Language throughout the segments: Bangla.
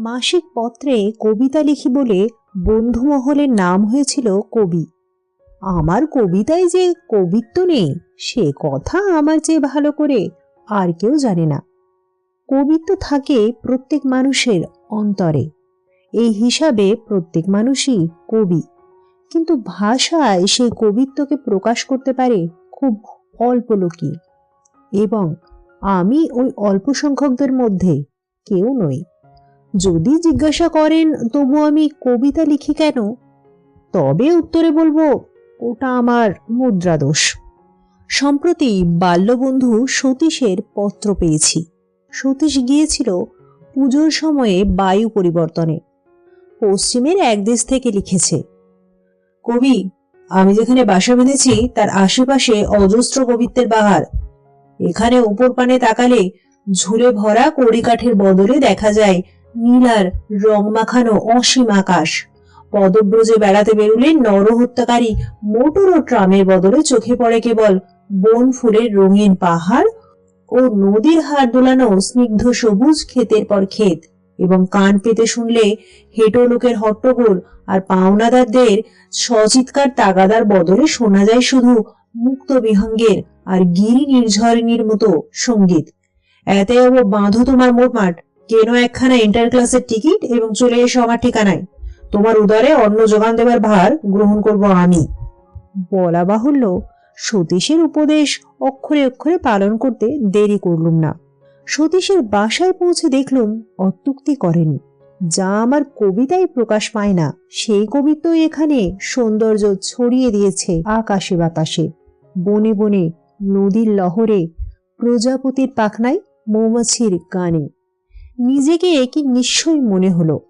মাসিক পত্রে কবিতা লিখি বলে বন্ধু মহলের নাম হয়েছিল কবি। আমার কবিতায় যে কবিত্ব নেই, সে কথা আমার চেয়ে ভালো করে আর কেউ জানে না। কবিত্ব থাকে প্রত্যেক মানুষের অন্তরে। এই হিসাবে প্রত্যেক মানুষই কবি। কিন্তু ভাষায় সেই কবিত্বকে প্রকাশ করতে পারে খুব অল্প লোকই। এবং আমি ওই অল্প সংখ্যকদের মধ্যে কেউ নই। যদি জিজ্ঞাসা করেন, তবু আমি কবিতা লিখি কেন? তবে উত্তরে বলব, ওটা আমার মুদ্রাদোষ। সম্প্রতি বাল্যবন্ধু সতীশের পত্র পেয়েছি। সতীশ গিয়েছিল পুজোর সময়ে বায়ু পরিবর্তনে। পশ্চিমের এক দেশ থেকে লিখেছে, কবি, আমি যেখানে বাসা বেঁধেছি, তার আশেপাশে অজস্র কবিত্বের বাহার। এখানে উপর পানে তাকালে ঝুলে ভরা কড়িকাঠের বদলে দেখা যায় নীলার রং মাখানো অসীম আকাশ। পদব্রজে বেড়াতে বেরুলে নরহত্যাকারী মোটর ও ট্রামের বদলে চোখে পড়ে কেবল বন ফুলের রঙিন পাহাড় ও নদীর হাড় দোলানো স্নিগ্ধ সবুজ ক্ষেতের পর ক্ষেত এবং কান পেতে শুনলে হেঁটো লোকের হট্টগোল আর পাওনাদারদের সচিৎকার তাগাদার বদলে শোনা যায় শুধু মুক্ত বিহঙ্গের আর গিরি নির্ঝরিণীর মতো সংগীত। এতে বাঁধো তোমার মোটমাট। কেন একখানা ইন্টার ক্লাসের টিকিট এবং চলে এসো আমার ঠিকানায়। তোমার উদারে অন্ন যোগান দেবার ভার গ্রহণ করব আমি। বলা বাহুল্য, সতীশের উপদেশ অক্ষরে অক্ষরে পালন করতে দেরি করলুম না। সতীশের বাসায় পৌঁছে দেখলুম অত্যুক্তি করেনি। যা আমার কবিতায় প্রকাশ পায় না, সেই কবিত্ব এখানে সৌন্দর্য ছড়িয়ে দিয়েছে আকাশে বাতাসে। বনে বনে, নদীর লহরে, প্রজাপতির পাখনায় মৌমাছির গানে নিজেকে একই নিশ্চয় মনে হলো।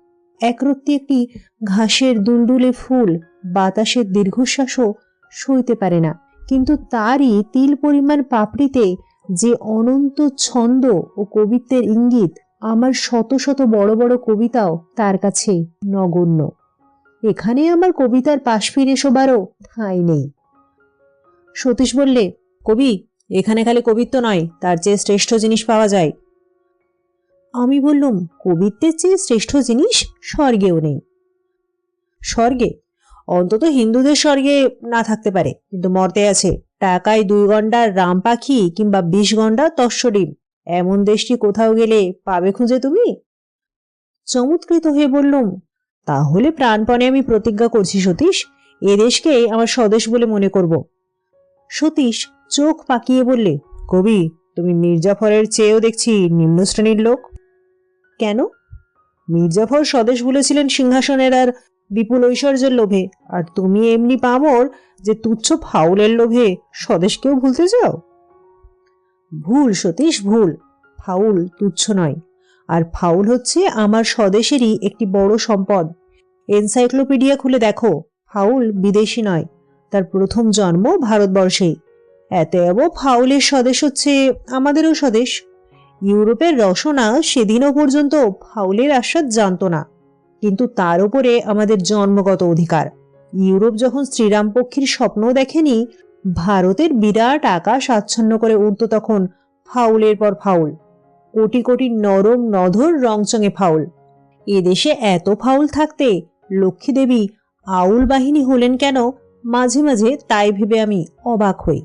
একরত্তি একটি ঘাসের দুলদুলে ফুল, বাতাসের দীর্ঘশ্বাসও সইতে পারে না। কিন্তু তারই তিল পরিমাণ পাপড়িতে যে অনন্ত ছন্দ ও কবিত্বের ইঙ্গিত, আমার শত শত বড় বড় কবিতাও তার কাছে নগণ্য। এখানে আমার কবিতার পাশ ফিরে শোবারও ঠাঁই নেই। সতীশ বললে, কবি, এখানে খালি কবিত্ব নয়, তার চেয়ে শ্রেষ্ঠ জিনিস পাওয়া যায়। আমি বললুম, কবিত্বের চেয়ে শ্রেষ্ঠ জিনিস স্বর্গেও নেই। স্বর্গে? অন্তত হিন্দুদের স্বর্গে না থাকতে পারে, কিন্তু মর্তে আছে। টাকায় দুই ঘণ্টার রাম পাখি কিংবা বিশ ঘণ্টা তস্বডিম এমন দেশটি কোথাও গেলে পাবে খুঁজে তুমি? চমৎকৃত হয়ে বললুম, তাহলে প্রাণপণে আমি প্রতিজ্ঞা করছি সতীশ, এ দেশকে আমার স্বদেশ বলে মনে করব। সতীশ চোখ পাকিয়ে বললে, কবি, তুমি মির্জাফরের চেয়েও দেখছি নিম্ন শ্রেণির লোক। কেন? মির্জাফর স্বদেশ বলেছিলেন সিংহাসনের আর বিপুল ঐশ্বর্যের লোভে। আর তুমি এমনি পামর যে তুচ্ছ ফাউলের লোভে স্বদেশকেও ভুলতে চাও? ভুল, সতীশ, ভুল। ফাউল তুচ্ছ নয়। আর ফাউল হচ্ছে আমার স্বদেশেরই একটি বড় সম্পদ। এনসাইক্লোপিডিয়া খুলে দেখো, ফাউল বিদেশি নয়, তার প্রথম জন্ম ভারতবর্ষেই। এতএব ফাউলের স্বদেশ হচ্ছে আমাদেরও স্বদেশ। ইউরোপের রসনা সেদিনও পর্যন্ত ফাউলের আস্বাদ জানত না। কিন্তু তার উপরে আমাদের জন্মগত অধিকার। ইউরোপ যখন শ্রীরাম পক্ষীর স্বপ্ন দেখেনি, ভারতের বিরাট আকাশ আচ্ছন্ন করে উঠত তখন ফাউলের পর ফাউল। কোটি কোটি নরম নধর রংচঙে ফাউল। এদেশে এত ফাউল থাকতে লক্ষ্মী দেবী আউল বাহিনী হলেন কেন, মাঝে মাঝে তাই ভেবে আমি অবাক হই।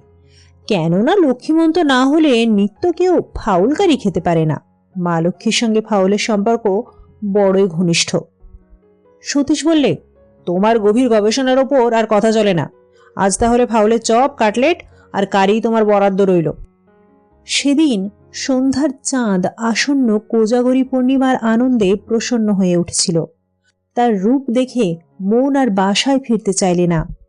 কেননা লক্ষ্মীমন্ত না হলে নিত্য কেউ ফাউলকারী খেতে পারে না। মা লক্ষ্মীর সঙ্গে ফাউলের সম্পর্ক বড়ই ঘনিষ্ঠ। সতীশ বললে, তোমার গভীর গবেষণার ওপর আর কথা চলে না। আজ তাহলে ফাউলের চপ, কাটলেট আর কারি তোমার বরাদ্দ রইল। সেদিন সন্ধ্যার চাঁদ আসন্ন কোজাগরি পূর্ণিমার আনন্দে প্রসন্ন হয়ে উঠেছিল। তার রূপ দেখে মন আর বাসায় ফিরতে চাইলে না।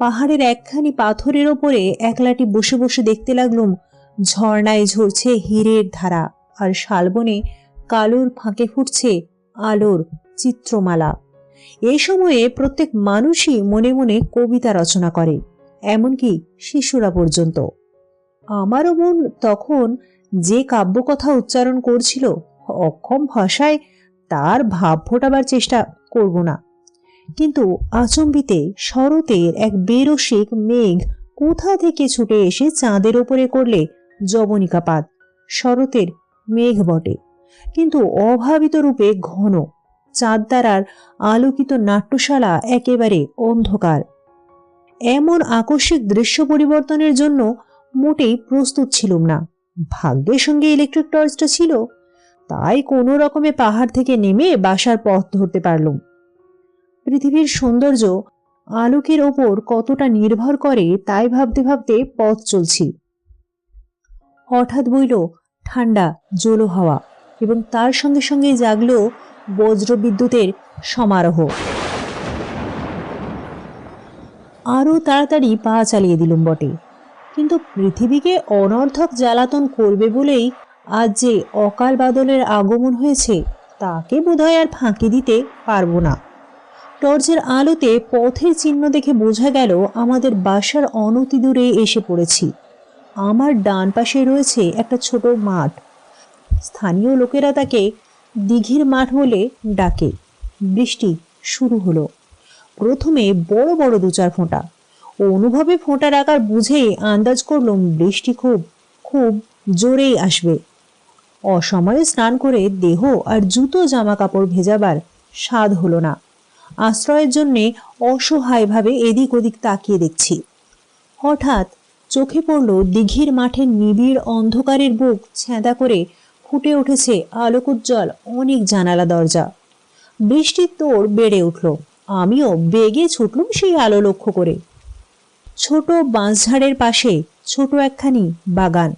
পাহাড়ের একখানি পাথরের ওপরে একলাটি বসে বসে দেখতে লাগলুম। ঝর্ণায় ঝরছে হীরের ধারা, আর শালবনে কালোর ফাঁকে ফুটছে আলোর চিত্রমালা। এই সময়ে প্রত্যেক মানুষই মনে মনে কবিতা রচনা করে, এমনকি শিশুরা পর্যন্ত। আমারও মন তখন যে কাব্যকথা উচ্চারণ করছিল, অক্ষম ভাষায় তার ভাব ফোটাবার চেষ্টা করব না। কিন্তু আচম্বিতে শরতের এক বেরসিক মেঘ কোথা থেকে ছুটে এসে চাঁদের ওপরে করলে জবনিকাপাত শরতের মেঘ বটে। কিন্তু অভাবিত রূপে ঘন। চাঁদ দ্বারার আলোকিত নাট্যশালা একেবারে অন্ধকার। এমন আকস্মিক দৃশ্য পরিবর্তনের জন্য মোটেই প্রস্তুত ছিলুম না। ভাগ্যের সঙ্গে ইলেকট্রিক টর্চটা ছিল। তাই কোনো রকমে পাহাড় থেকে নেমে বাসার পথ ধরতে পারলুম। পৃথিবীর সৌন্দর্য আলোকের ওপর কতটা নির্ভর করে তাই ভাবতে ভাবতে পথ চলছি। হঠাৎ বইল ঠান্ডা, জলো হাওয়া এবং তার সঙ্গে সঙ্গে জাগলো বজ্রবিদ্যুতের সমারোহ। আরও তাড়াতাড়ি পা চালিয়ে দিলুম বটে, কিন্তু পৃথিবীকে অনর্থক জ্বালাতন করবে বলেই আজ যে অকাল বাদলের আগমন হয়েছে, তাকে বোধহয় আর ফাঁকি দিতে পারব না। টর্চের আলোতে পথের চিহ্ন দেখে বোঝা গেল, আমাদের বাসার অনতি দূরে এসে পড়েছি। আমার ডান পাশে রয়েছে একটা ছোট মাঠ। স্থানীয় লোকেরা তাকে দিঘির মাঠ বলে ডাকে। বৃষ্টি শুরু হলো। প্রথমে বড় বড় দু চার ফোঁটা। অনুভবে ফোঁটার আকার বুঝেই আন্দাজ করলুম বৃষ্টি খুব খুব জোরেই আসবে। অসময়ে স্নান করে দেহ আর জুতো জামা কাপড় ভেজাবার স্বাদ হলো না। আশ্রয়ের জন্যে অসহায়ভাবে এদিক ওদিক তাকিয়ে দেখছি। হঠাৎ চোখে পড়ল দিঘির মাঠের নিবিড় অন্ধকারের বুক ছেঁদা করে ফুটে উঠেছে আলোকোজ্জ্বল অনেক জানালা দরজা। বৃষ্টির তোর বেড়ে উঠল। আমিও বেগে ছুটলুম সেই আলো লক্ষ্য করে। ছোট বাঁশঝাড়ের পাশে ছোট একখানি বাগান।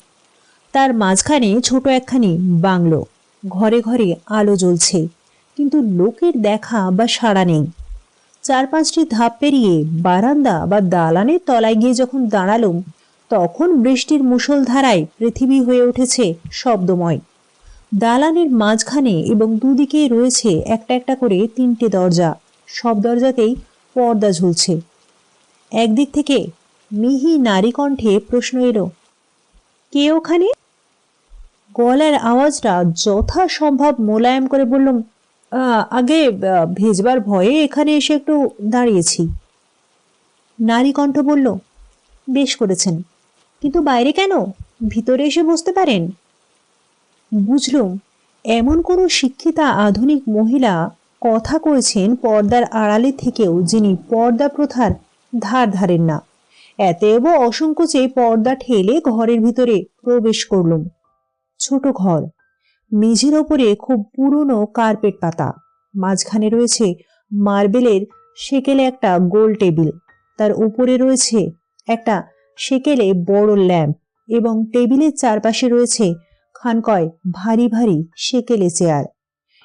তার মাঝখানে ছোট একখানি বাংলো। ঘরে ঘরে আলো জ্বলছে। কিন্তু লোকের দেখা বা সাড়া নেই। চার পাঁচটি ধাপ পেরিয়ে বারান্দা বা দালানের তলায় গিয়ে যখন দাঁড়ালুম তখন বৃষ্টির মুষলধারায় পৃথিবী হয়ে উঠেছে শব্দময়। দালানের মাঝখানে এবং দুদিকে রয়েছে একটা একটা করে তিনটে দরজা। সব দরজাতেই পর্দা ঝুলছে। একদিক থেকে মিহি নারী কণ্ঠে প্রশ্ন এলো কে ওখানে? গলার আওয়াজটা যথাসম্ভব মোলায়েম করে বললাম "আহ, আগে ভেজবার ভয়ে এখানে এসে একটু দাঁড়িয়েছি। নারী কণ্ঠ বলল, বেশ করেছেন। কিন্তু বাইরে কেন? ভিতরে এসে বসতে পারেন। বুঝলুম, এমন কোনো শিক্ষিতা আধুনিক মহিলা কথা কয়েছেন পর্দার আড়ালে থেকেও যিনি পর্দা প্রথার ধার ধারেন না। এতেব অসংকোচে পর্দা ঠেলে ঘরের ভিতরে প্রবেশ করলুম। ছোট ঘর মেঝের ওপরে খুব পুরনো কার্পেট পাতা। মাঝখানে রয়েছে মার্বেলের সেকেলে একটা গোল টেবিল। তার উপরে রয়েছে একটা সেকেলে বড় ল্যাম্প এবং টেবিলের চারপাশে রয়েছে খানকয় ভারী ভারী সেকেলে চেয়ার।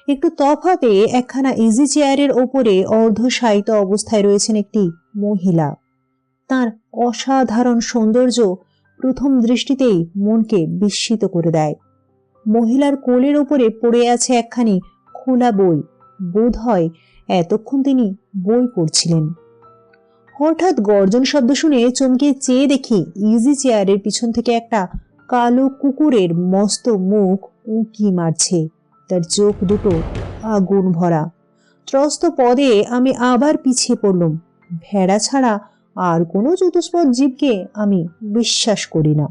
একটু তফাতে একখানা ইজি চেয়ারের ওপরে অর্ধশায়িত অবস্থায় রয়েছেন একটি মহিলা। তার অসাধারণ সৌন্দর্য প্রথম দৃষ্টিতেই মনকে বিস্মিত করে দেয়। মহিলার কোলের ওপরে পড়ে আছে একখানি খোলা বই। বোধ হয় এতক্ষণ তিনি বই পড়ছিলেন। হঠাৎ গর্জন শব্দ শুনে চমকে চেয়ে দেখি ইজি চেয়ারের পিছন থেকে একটা কালো কুকুরের মস্ত মুখ উঁকি মারছে। তার চোখ দুটো আগুন ভরা। ত্রস্ত পদে আমি আবার পিছিয়ে পড়লুম। ভেড়া ছাড়া আর কোনো চতুষ্পদ জীবকে আমি বিশ্বাস করি না।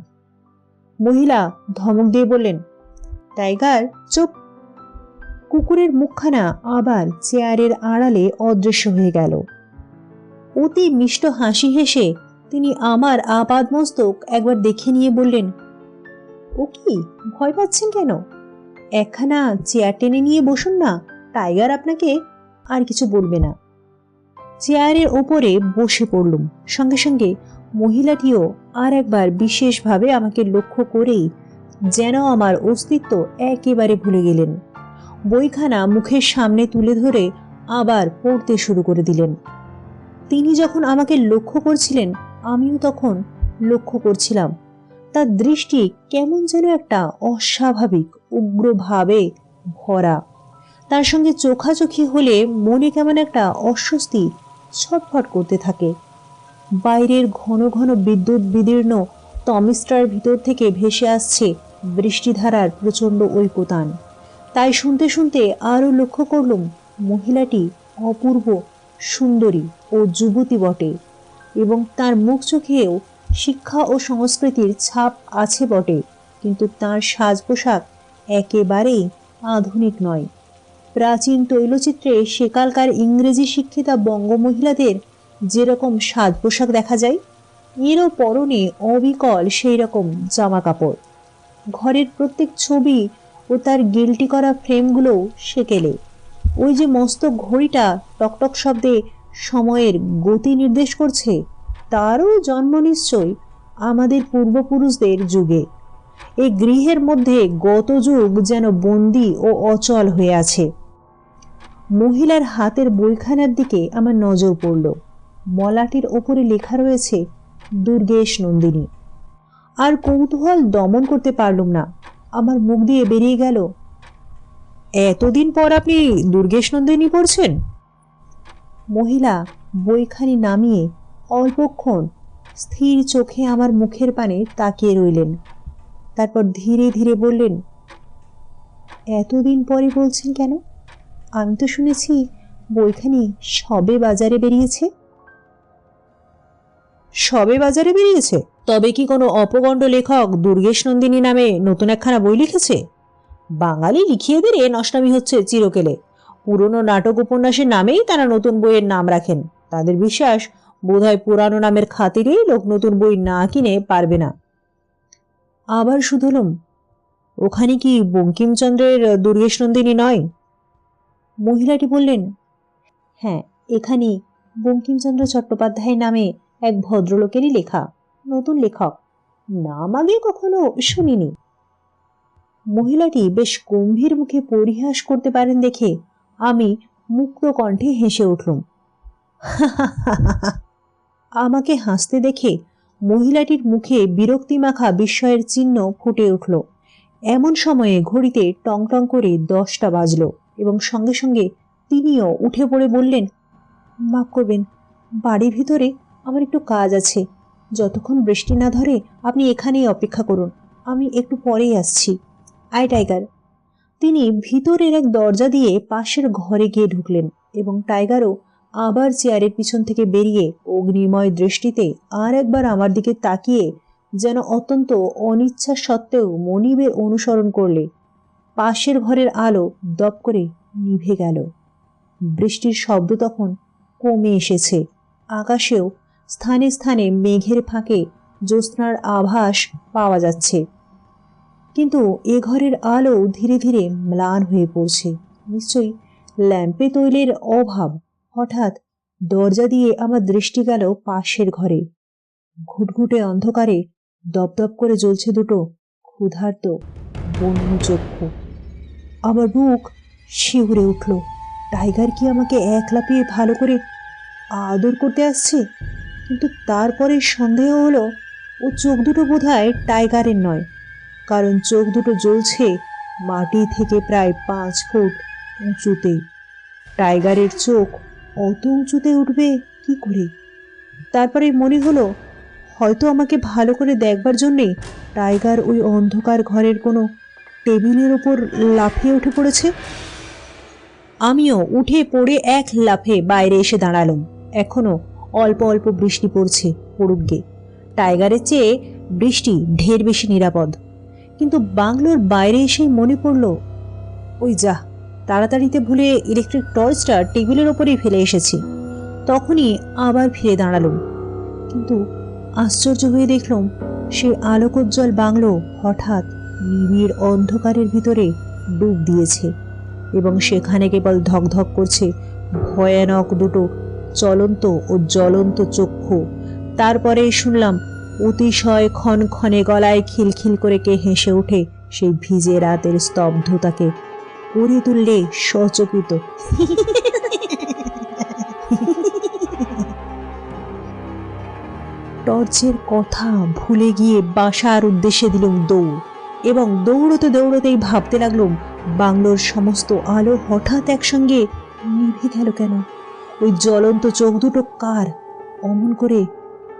মহিলা ধমক দিয়ে বললেন টাইগার চুপ। কুকুরের মুখখানা আবার চেয়ারের আড়ালে অদৃশ্য হয়ে গেল। অতি মিষ্ট হাসি হেসে তিনি আমার আপাদমস্তক একবার দেখে নিয়ে বললেন, ও কি, ভয় পাচ্ছেন কেন? একখানা চেয়ার টেনে নিয়ে বসুন না, টাইগার আপনাকে আর কিছু বলবে না। চেয়ারের ওপরে বসে পড়লুম। সঙ্গে সঙ্গে মহিলাটিও আর একবার বিশেষভাবে আমাকে লক্ষ্য করেই যেন আমার অস্তিত্ব একেবারে ভুলে গেলেন। বইখানা মুখের সামনে তুলে ধরে আবার পড়তে শুরু করে দিলেন। তিনি যখন আমাকে লক্ষ্য করছিলেন, আমিও তখন লক্ষ্য করছিলাম। তার দৃষ্টি কেমন যেন একটা অস্বাভাবিক, উগ্রভাবে ভরা। তার সঙ্গে চোখাচোখি হলে মনে কেমন একটা অস্বস্তি ছটফট করতে থাকে। বাইরের ঘন ঘন বিদ্যুৎ বিদীর্ণ তমিস্টার ভিতর থেকে ভেসে আসছে বৃষ্টিধারার প্রচণ্ড ঐকতান। তাই শুনতে শুনতে আরও লক্ষ্য করলুম, মহিলাটি অপূর্ব, সুন্দরী ও যুবতী বটে এবং তার মুখ চোখেও শিক্ষা ও সংস্কৃতির ছাপ আছে বটে, কিন্তু তার সাজ পোশাক একেবারেই আধুনিক নয়। প্রাচীন তৈলচিত্রে সেকালকার ইংরেজি শিক্ষিতা বঙ্গমহিলাদের যেরকম সাজ পোশাক দেখা যায়, এরও পরনে অবিকল সেই রকম জামা কাপড় ঘরের প্রত্যেক ছবি ও তার গিল্টি করা ফ্রেমগুলোও সেকেলে। ওই যে মস্ত ঘড়িটা টকটক শব্দে সময়ের গতি নির্দেশ করছে, তারও জন্ম নিশ্চয় আমাদের পূর্বপুরুষদের যুগে। এই গৃহের মধ্যে গত যুগ যেন বন্দি ও অচল হয়ে আছে। মহিলার হাতের বইখানার দিকে আমার নজর পড়ল। মলাটির ওপরে লেখা রয়েছে, দুর্গেশ নন্দিনী। আর কৌতূহল দমন করতে পারলুম না। আমার মুখ দিয়ে বেরিয়ে গেল। এতদিন পর আপনি দুর্গেশ নন্দিনী পড়ছেন? মহিলা, বইখানি নামিয়ে অল্পক্ষণ স্থির চোখে আমার মুখের পানে তাকিয়ে রইলেন। তারপর ধীরে ধীরে বললেন, এতদিন পরে বলছেন কেন? আমি তো শুনেছি বইখানি সবে বাজারে বেরিয়েছে। সবে বাজারে বেরিয়েছে। তবে কি কোনো অপগণ্ড লেখক দুর্গেশ নন্দিনী নামে নতুন একখানা বই লিখেছে? বাঙালি লিখিয়ে দিলে নষ্টামি হচ্ছে চিরকেলে। পুরনো নাটক উপন্যাসের নামেই তারা নতুন বইয়ের নাম রাখেন। তাদের বিশ্বাস, বোধহয় পুরানো নামের খাতিরেই লোক নতুন বই না কিনে পারবে না। আবার শুধলুম, ওখানে কি বঙ্কিমচন্দ্রের দুর্গেশ নন্দিনী নয়? মহিলাটি বললেন হ্যাঁ এখানে বঙ্কিমচন্দ্র চট্টোপাধ্যায় নামে এক ভদ্রলোকেরই লেখা, নতুন লেখক। নাম আগে কখনো শুনিনি। মহিলাটি বেশ গম্ভীর মুখে পরিহাস করতে পারেন দেখে আমি মুক্ত কণ্ঠে হেসে উঠলুম। আমাকে হাসতে দেখে মহিলাটির মুখে বিরক্তিমাখা বিস্ময়ের চিহ্ন ফুটে উঠল। এমন সময়ে ঘড়িতে টং টং করে দশটা বাজল এবং সঙ্গে সঙ্গে তিনিও উঠে পড়ে বললেন মাফ করবেন, বাড়ির ভিতরে আমার একটু কাজ আছে। যতক্ষণ বৃষ্টি না ধরে, আপনি এখানেই অপেক্ষা করুন। আমি একটু পরেই আসছি। I, tiger. তিনি ভিতরের এক দরজা দিয়ে পাশের ঘরে গিয়ে ঢুকলেন এবং টাইগারও আবার চেয়ারের পিছন থেকে বেরিয়ে অগ্নিময় দৃষ্টিতে আর একবার আমার দিকে তাকিয়ে যেন অত্যন্ত অনিচ্ছা সত্ত্বেও মনিবের অনুসরণ করলে। পাশের ঘরের আলো দপ করে নিভে গেল। বৃষ্টির শব্দ তখন কমে এসেছে। আকাশেও স্থানে স্থানে মেঘের ফাঁকে জ্যোৎস্নার আভাস পাওয়া যাচ্ছে। কিন্তু এ ঘরের আলো ধীরে ধীরে ম্লান হয়ে পড়ছে। নিশ্চয়ই ল্যাম্পে তৈলের অভাব। হঠাৎ দরজা দিয়ে আমার দৃষ্টি গেল পাশের ঘরে। ঘুটঘুটে অন্ধকারে দপদপ করে জ্বলছে দুটো ক্ষুধার্ত বন্য চক্ষু। আমার বুক শিউরে উঠল। টাইগার কি আমাকে এক লাফিয়ে ভালো করে আদর করতে আসছে? কিন্তু তারপরে সন্দেহ হলো, ও চোখ দুটো বোধহয় টাইগারের নয়, কারণ চোখ দুটো জ্বলছে মাটি থেকে প্রায় পাঁচ ফুট উঁচুতে। টাইগারের চোখ অত উঁচুতে উঠবে কি করে? তারপরে মনে হলো, হয়তো আমাকে ভালো করে দেখবার জন্যে টাইগার ওই অন্ধকার ঘরের কোনো টেবিলের ওপর লাফিয়ে উঠে পড়েছে। আমিও উঠে পড়ে এক লাফে বাইরে এসে দাঁড়ালাম, এখনও অল্প অল্প বৃষ্টি পড়ছে পড়ুকগে টাইগারের চেয়ে বৃষ্টি ঢের বেশি নিরাপদ। কিন্তু বাংলোর বাইরে এসেই মনে পড়ল, ওই যা, তাড়াতাড়িতে ভুলে ইলেকট্রিক টর্চটা টেবিলের ওপরেই ফেলে এসেছি। তখনই আবার ফিরে দাঁড়ালুম। কিন্তু আশ্চর্য হয়ে দেখলাম, সেই আলোকোজ্জ্বল বাংলো হঠাৎ নিবিড় অন্ধকারের ভিতরে ডুব দিয়েছে এবং সেখানে কেবল ধকধক করছে ভয়ানক দুটো চলন্ত ও জ্বলন্ত চক্ষু। তারপরে শুনলাম অতিশয় ক্ষণ ক্ষণক্ষণে গলায় খিলখিল করে কে হেসে ওঠে সেই ভিজে রাতের স্তব্ধতাকে। করে তুললে সচকিত। টর্চের কথা ভুলে গিয়ে বাসার উদ্দেশ্যে দিলুম দৌড় এবং দৌড়তে দৌড়তেই ভাবতে লাগলুম বাংলোর সমস্ত আলো হঠাৎ একসঙ্গে নিভে গেল কেন? ওই জ্বলন্ত চোখ দুটো কার? অমন করে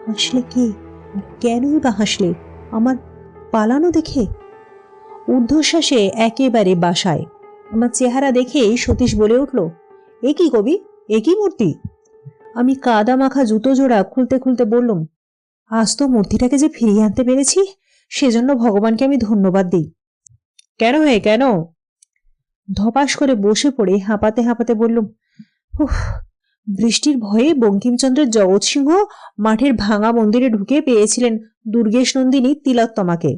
হাসলে কে? কেনই বা হাসলে? আমার পালানো দেখে? ঊর্ধ্বশ্বাসে একেবারে বাসায়। আমার চেহারা দেখেই সতীশ বলে উঠল, এ কি কবি? এ কি মূর্তি? আমি কাদা মাখা জুতো জোড়া খুলতে খুলতে বললুম, আজ তো মূর্তিটাকে যে ফিরিয়ে আনতে পেরেছি, সেজন্য ভগবানকে আমি ধন্যবাদ দিই। কেন হে, কেন? ধপাস করে বসে পড়ে হাঁপাতে হাঁপাতে বললুম, উফ বৃষ্টির ভয়ে বঙ্কিমচন্দ্রের জগৎ সিংহ মাঠের ভাঙা মন্দিরে ঢুকে পেয়েছিলেন দুর্গেশ নন্দিনী তিলোত্তমাকে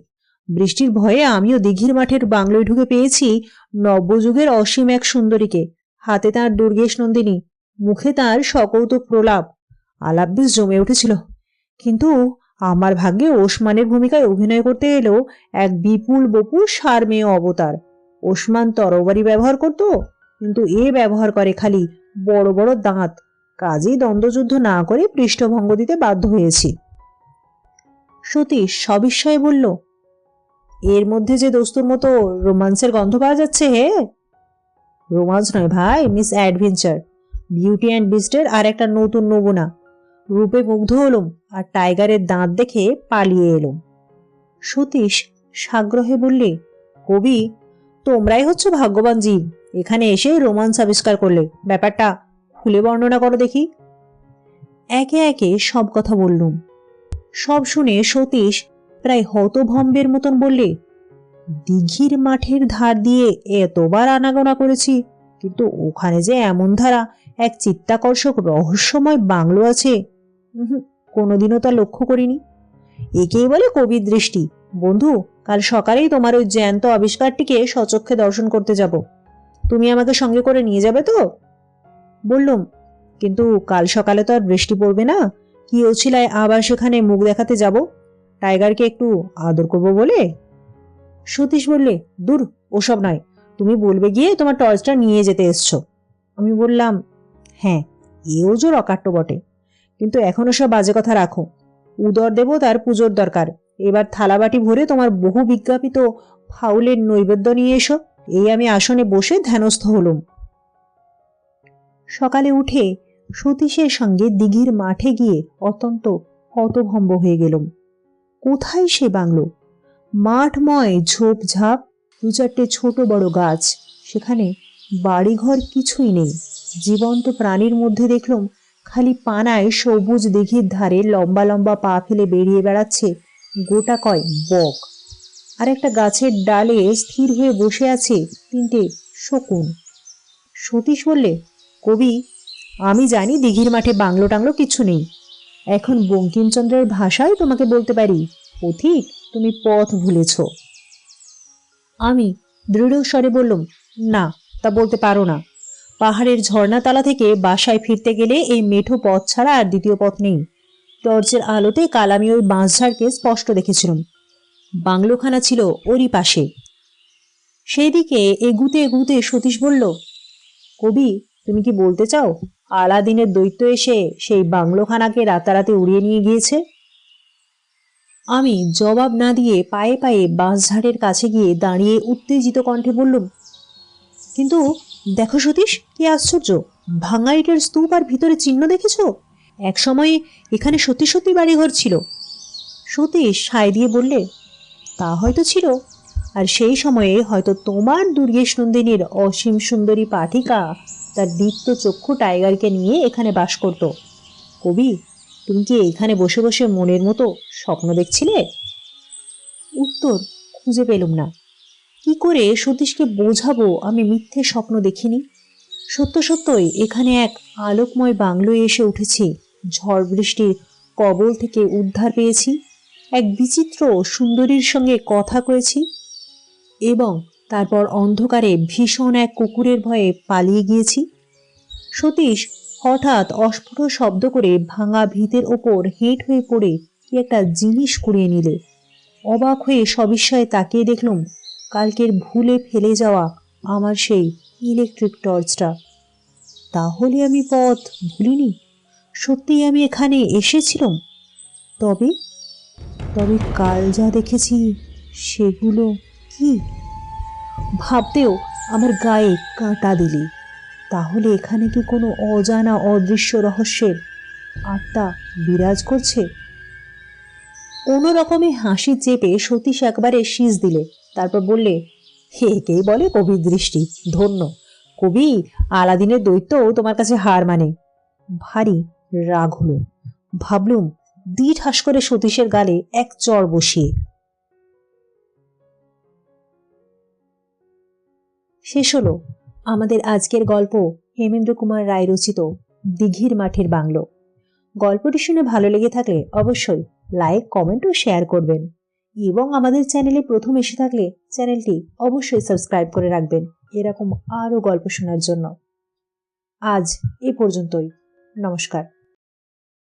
বৃষ্টির ভয়ে আমিও দিঘির মাঠের বাংলোয় ঢুকে পেয়েছি নব্যযুগের অসীম এক সুন্দরীকে। হাতে তার দুর্গেশ নন্দিনী, মুখে তার সকৌতুক প্রলাপ। আলাপ বেশ জমে উঠেছিল। কিন্তু আমার ভাগ্যে ওসমানের ভূমিকায় অভিনয় করতে এলো এক বিপুল বপু সার মেয়ে অবতার। ওসমান তরবারি ব্যবহার করত, কিন্তু এ ব্যবহার করে খালি বড় বড় দাঁত। কাজেই দ্বন্দ্বযুদ্ধ না করে পৃষ্ঠভঙ্গ দিতে বাধ্য হয়েছি। সতীশ সবিস্ময়ে বলল, এর মধ্যে যে দোস্তুর মতো রোমান্সের গন্ধ পাওয়া যাচ্ছে হে? রোমান্স নয় ভাই, মিস অ্যাডভেঞ্চার। বিউটি অ্যান্ড বিস্টের আর একটা নতুন নমুনা। রূপে মুগ্ধ হলুম আর টাইগারের দাঁত দেখে পালিয়ে এলুম। সতীশ সাগ্রহে বললে, কবি, তোমরাই হচ্ছ ভাগ্যবান জীব। এখানে এসে রোমান্স আবিষ্কার করলে। ব্যাপারটা খুলে বর্ণনা করো দেখি। একে একে সব কথা বললুম। সব শুনে সতীশ প্রায় হতভম্বের মতন বললে, দিঘির মাঠের ধার দিয়ে এতবার আনাগোনা করেছি, কিন্তু ওখানে যে এমন ধারা, এক চিত্তাকর্ষক রহস্যময় বাংলো আছে কোনোদিনও তা লক্ষ্য করিনি। একেই বলে কবির দৃষ্টি। বন্ধু, কাল সকালেই তোমার ওই জ্যান্ত আবিষ্কারটিকে সচক্ষে দর্শন করতে যাব। তুমি আমাকে সঙ্গে করে নিয়ে যাবে তো? বললুম, কিন্তু কাল সকালে তো আর বৃষ্টি পড়বে না। কি ওছিলায় আবার সেখানে মুখ দেখাতে যাব? টাইগারকে একটু আদর করব বলে? সতীশ বললে, দূর, ওসব নয়। তুমি বলবে গিয়ে তোমার টর্চটা নিয়ে যেতে এসছো। আমি বললাম হ্যাঁ এও জোর অকাট্য বটে। কিন্তু এখনও সব বাজে কথা রাখো। উদর দেব তার পুজোর দরকার। এবার থালাবাটি ভরে তোমার বহু বিজ্ঞাপিত ফাউলের নৈবেদ্য নিয়ে এসো। এই আমি আসনে বসে ধ্যানস্থ হলুম। সকালে উঠে সতীশের সঙ্গে দিঘির মাঠে গিয়ে অত্যন্ত হতভম্ব হয়ে গেলুম। কোথায় সে বাংলো? মাঠময় ঝোপঝাপ, দু চারটে ছোট বড় গাছ, সেখানে বাড়িঘর কিছুই নেই। জীবন্ত প্রাণীর মধ্যে দেখলুম খালি পানায় সবুজ দিঘির ধারে লম্বা লম্বা পা ফেলে বেরিয়ে বেড়াচ্ছে গোটা কয় বক। আর একটা গাছের ডালে স্থির হয়ে বসে আছে তিনটে শকুন। সতীশ বললে, কবি, আমি জানি দিঘির মাঠে বাংলো টাংলো কিছু নেই। এখন বঙ্কিমচন্দ্রের ভাষায় তোমাকে বলতে পারি, পথিক, তুমি পথ ভুলেছ। আমি দৃঢ় স্বরে বললুম, না, তা বলতে পারো না। পাহাড়ের ঝর্ণাতলা থেকে বাসায় ফিরতে গেলে এই মেঠো পথ ছাড়া আর দ্বিতীয় পথ নেই। টর্চের আলোতে কাল আমি ওই বাঁশঝাড়কে স্পষ্ট দেখেছিলাম। বাংলোখানা ছিল ওরই পাশে। সেই দিকে এগুতে এগুতে সতীশ বলল, কবি, তুমি কি বলতে চাও? আলাদিনের দৈত্য এসে সেই বাংলোখানাকে রাতারাতি উড়িয়ে নিয়ে গিয়েছে? আমি জবাব না দিয়ে পায়ে পায়ে বাঁশঝাড়ের কাছে গিয়ে দাঁড়িয়ে উত্তেজিত কণ্ঠে বললুম, কিন্তু দেখো সতীশ, কি আশ্চর্য! ভাঙা ইটের স্তূপ আর ভিতরে চিহ্ন দেখেছ? এক সময়ে এখানে সত্যি সত্যি বাড়িঘর ছিল। সতীশ সায় দিয়ে বললে তা হয়তো ছিল। আর সেই সময়ে হয়তো তোমার দুর্গেশ নন্দিনীর অসীম সুন্দরী পাঠিকা তার দীপ্ত চক্ষু টাইগারকে নিয়ে এখানে বাস করত। কবি, তুমি কি এখানে বসে বসে মনের মতো স্বপ্ন দেখছিলে? উত্তর খুঁজে পেলুম না। কি করে সতীশকে বোঝাবো আমি মিথ্যে স্বপ্ন দেখিনি? সত্য সত্যই এখানে এক আলোকময় বাংলোয় এসে উঠেছি। ঝড় বৃষ্টির কবল থেকে উদ্ধার পেয়েছি। এক বিচিত্র সুন্দরীর সঙ্গে কথা কয়েছি এবং তারপর অন্ধকারে ভীষণ এক কুকুরের ভয়ে পালিয়ে গিয়েছি। সতীশ হঠাৎ অস্ফুট শব্দ করে ভাঙা ভিতের ওপর হেঁট হয়ে পড়ে কি একটা জিনিস কুড়িয়ে নিলে। অবাক হয়ে সবিস্ময়ে তাকিয়ে দেখলুম, কালকের ভুলে ফেলে যাওয়া আমার সেই ইলেকট্রিক টর্চটা তাহলে আমি পথ ভুলিনি? সত্যিই আমি এখানে এসেছিলাম? তবে তবে কাল যা দেখেছি, সেগুলো কি? ভাবতেও আমার গায়ে কাঁটা দিলি। তাহলে এখানে কি কোনো অজানা অদৃশ্য রহস্যের আত্মা বিরাজ করছে? কোনো রকমে হাসি চেপে সতীশ একবারে শীষ দিলে, তারপর বললে, হে একেই বলে কবির দৃষ্টি? ধন্য। কবি আলাদিনের দৈত্য তোমার কাছে হার মানে। ভারী রাগ হলো। ভাবলুম দি ঠাস করে সতীশের গালে এক চর বসিয়ে। শেষ হলো আমাদের আজকের গল্প হেমেন্দ্র কুমার রায় রচিত দিঘির মাঠের বাংলো। গল্পটি শুনে ভালো লেগে থাকলে অবশ্যই লাইক, কমেন্ট ও শেয়ার করবেন। এবং আমাদের চ্যানেলে প্রথম এসে থাকলে চ্যানেলটি অবশ্যই সাবস্ক্রাইব করে রাখবেন এরকম আরও গল্প শোনার জন্য। আজ এ পর্যন্তই। নমস্কার।